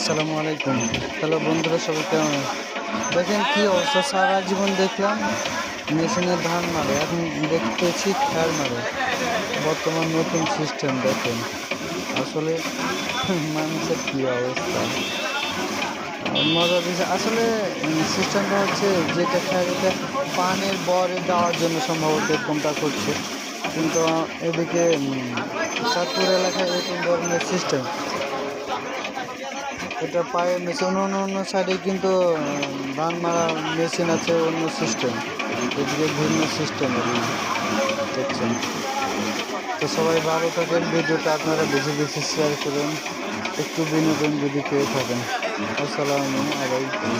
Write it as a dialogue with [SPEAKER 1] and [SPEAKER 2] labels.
[SPEAKER 1] আসসালামু আলাইকুম। হ্যালো বন্ধুরা, সবাই কেমন দেখেন কি অবস্থা, সারা জীবন দেখলাম মেশিনে ধান মারে, এখন দেখতেছি খ্যার মারে। বর্তমান নতুন সিস্টেম, দেখেন। আসলে মানুষের কি অবস্থা? মজা দিচ্ছে আসলে সিস্টেমটা হচ্ছে যেটা খ্যার এটা পানের বরে দেওয়ার জন্য সম্ভবত এরকমটা করছে। কিন্তু এদিকে চাঁদপুর এলাকায় এরকম ধরনের সিস্টেম। এটা পায়ে মেশিন, অন্য অন্য সাইডে কিন্তু ধান মারা মেশিন আছে, অন্য সিস্টেম এদিকে ভিন্ন সিস্টেম দেখছেন? তো সবাই ভালো থাকেন, ভিডিওটা আপনারা বেশি বেশি শেয়ার করুন। একটু বিনোদন যদি পেয়ে থাকেন। আসসালামু আলাইকুম।